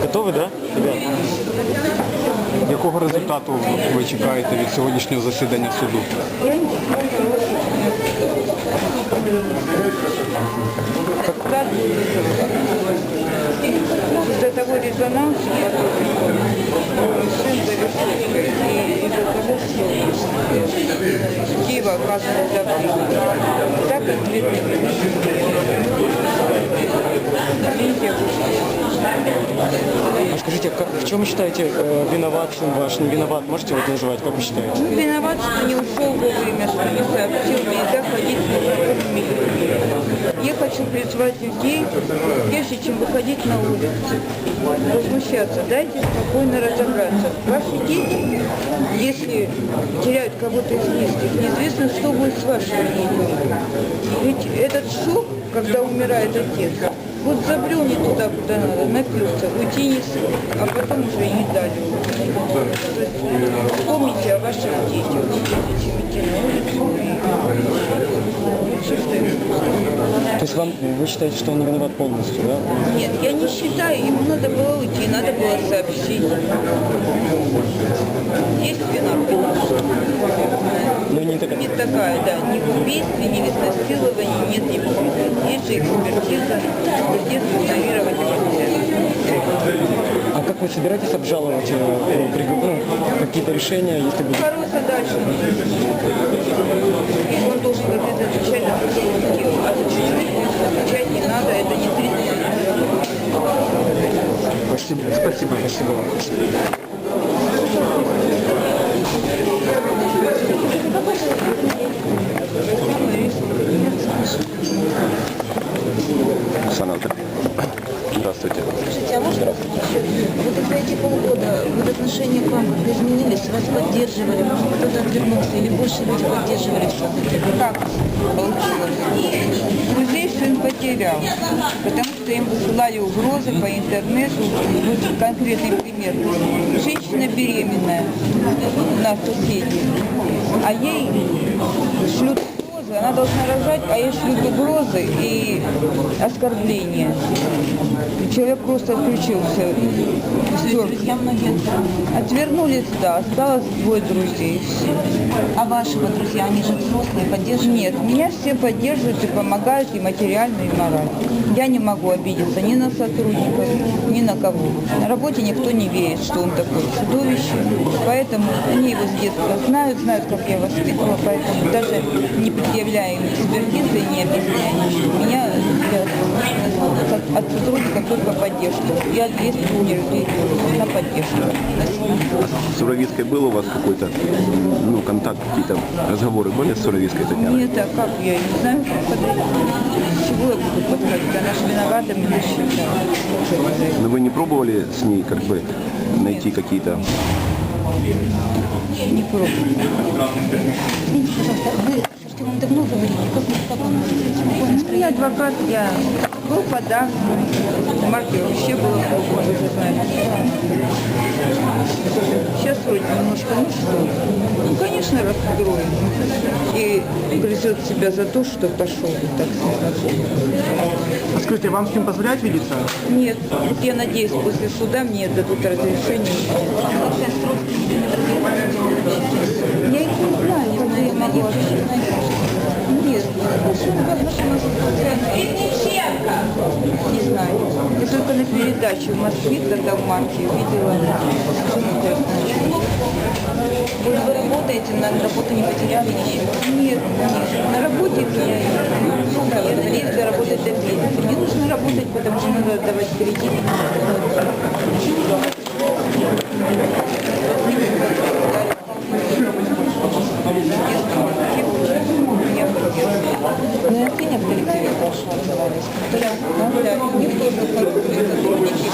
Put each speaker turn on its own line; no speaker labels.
Готові, так? Якого результату ви чекаєте від сьогоднішнього засідання суду?
До того резонанса, что Киева оказывает давление. Так как Видите,
А скажите, как, в чем считаете э, виноват сын ваш, не виноват? Можете вот называть, как вы считаете?
Ну, виноват, что не ушел вовремя, что не сообщил, нельзя ходить незнакомыми людьми. Я хочу призвать людей, прежде чем выходить на улицу, возмущаться, дайте спокойно разобраться. Ваши дети, если теряют кого-то из близких, неизвестно, что будет с вашими детьми. Ведь этот шок, когда умирает отец, вот забрел не туда, куда надо, напился, уйти не смог, а потом уже и дали. Помните о ваших детях, идти на улицу. И
То есть вам, вы считаете, что он виноват полностью, да?
Нет, я не считаю, ему надо было уйти, надо было сообщить. Есть вина,
такая.
Не да, ни в убийстве, ни в изнасиловании нет ни вины. Есть же экспертиза, экспертиза игнорировать нельзя.
А как вы собираетесь обжаловать э, пригу- ну, какие-то решения, если будут?
Бороться дальше. Он должен это отвечать за то, что он сделал. А отвечать не надо, это не 30 минут.
Спасибо, спасибо, спасибо.
Изменились, вас поддерживали, может кто-то отвернулся или больше люди поддерживали все-таки?
Как получилось? Друзей сын потерял, потому что им высылали угрозы по интернету. Вот конкретный пример. Женщина беременная на соседи, а ей шлют угрозы, она должна рожать, а ей шлют угрозы и оскорбления. И человек просто отключился.
Друзья многие отвернулись.
Да, осталось двое друзей.
А вашего друзья, они же взрослые, поддерживают?
Нет, меня все поддерживают и помогают и материально, и морально. Я не могу обидеться ни на сотрудников, ни на кого. На работе никто не верит, что он такой чудовище. Поэтому они его с детства знают, знают, как я воспитывала, поэтому даже не предъявляя им экспертизы не ничего. Меня от- от сотрудников только поддержку. Я есть людей на поддержку.
С Суровицкой был у вас какой-то ну, контакт, какие-то разговоры были с Суровицкой Татьяной?
Нет, а как я не знаю. С чего я буду подходить? Она же виновата, меня считает.
Но вы не пробовали с ней как бы найти какие-то...
Не пробую.
Слушайте, вам давно говорили, как, вы- как вам
Я адвокат, я группа, да. В марте вообще было группа, вы знаете. Сейчас вроде немножко, ну что, ну, конечно, расстроен. И грызет себя за то, что пошел так с.
А скажите, вам с ним позволяют видеться?
Нет, вот я надеюсь, после суда мне дадут разрешение. Я их не знаю, я могу не знаю. Я только на передаче в Москве, когда в марте видела.
Вы, работаете, на работу не потеряли ничего?
Нет, нет, на работе меня ну, есть заработать до пенсии. Мне нужно работать, потому что надо отдавать кредит. Краснодаре прошлого человека. Никто же не сотрудники.